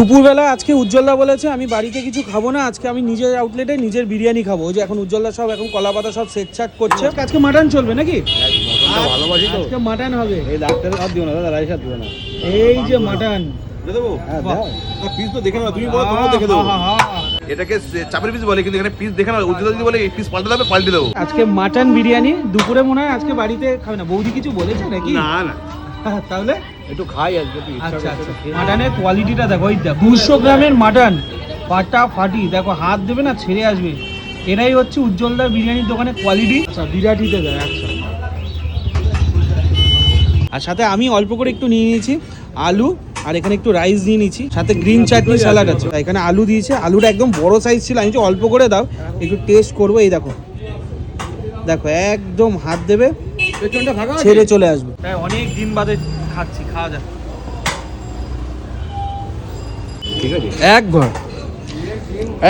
দুপুরবেলা আজকে উজ্জ্বলদা বলেছে আমি বাড়িতে কিছু খাব না আজকে আমি নিজের আউটলেটে নিজের বিরিয়ানি খাব। ওই যে এখন উজ্জ্বলদা সব এখন কলা পাতা সব সেট ছাট করছে। আজকে মাটন চলবে নাকি? ভালোবাসি তো। আজকে মাটন হবে। এই ডাক্তারের হাত দিও না দাদা রাইস হাত দিও না। এই যে মাটন হ্যাঁ বাহ। দাও পিস তো দেখে না তুমি বলো তোমরা দেখে দেবো। হা, হা, হা। এটাকে চাপের পিস বলে কিন্তু এখানে পিস দেখে না উজ্জ্বল যদি বলে এই পিস পাল্টে দেবে পাল্টে দেবো। আজকে মাটন বিরিয়ানি দুপুরে মনে হয় আজকে বাড়িতে খাবে না। বৌদি কিছু বলেছে নাকি? না না। তাহলে? একটু খাই আজকে আচ্ছা আচ্ছা। মাটনের কোয়ালিটিটা দেখো ওই দেখো দুশো গ্রামের মাটন পাটা ফাটি দেখো হাত দেবে না ছেড়ে আসবে। এটাই হচ্ছে উজ্জ্বলদার বিরিয়ানির দোকানের কোয়ালিটি আচ্ছা বিরাটিতে দেয় আচ্ছা। আর সাথে আমি অল্প করে একটু নিয়ে নিয়েছি আলু আর এখানে একটু রাইস নিয়ে নিয়েছি। সাথে গ্রিন চাটনি স্যালাড আছে এখানে আলু দিয়েছে আলুটা একদম বড় সাইজ ছিল আমি অল্প করে দাও একটু টেস্ট করব এই দেখো। দেখো একদম হাত দেবে? ছেড়ে চলে আসবে। অনেক দিন বাদে খাচ্ছি খাওয়া যাক। ঠিক আছে? এক ঘর।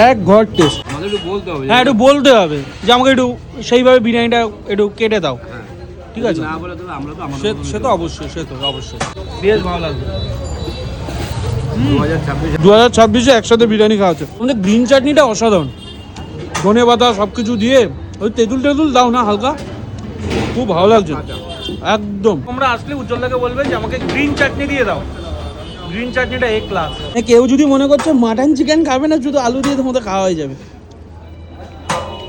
এক ঘর টেস্ট আমাদের একটু বলতে হবে হ্যাঁ একটু বলতে হবে যে আমাকে একটু সেইভাবে বিরিয়ানিটা একটু কেটে দাও। হ্যাঁ। ঠিক আছে? না বলে তো আমরা তো আমাদের সে তো অবশ্যই সে তো অবশ্যই। বেশ ভালো লাগবে দু হাজার ছাব্বিশে একসাথে বিরিয়ানি খাওয়া হচ্ছে। আমাদের গ্রিন চাটনিটা অসাধারণ। ধনে পাতা সব কিছু দিয়ে ওই তেঁতুল টেতুল দাও না হালকা। খুব ভালো লাগছে। একদম। তোমরা আসলে উজ্জ্বলদাকে বলবে যে আমাকে গ্রিন চাটনি দিয়ে দাও। গ্রিন চাটনিটা এ ক্লাস কেউ যদি মনে করছে মাটন চিকেন খাবে না শুধু আলু দিয়ে তোমাদের খাওয়া হয়ে যাবে।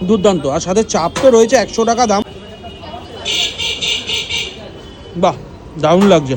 দুর্দান্ত। আর সাথে চাপ তো রয়েছে একশো টাকা দাম। বাহ দারুণ লাগছে।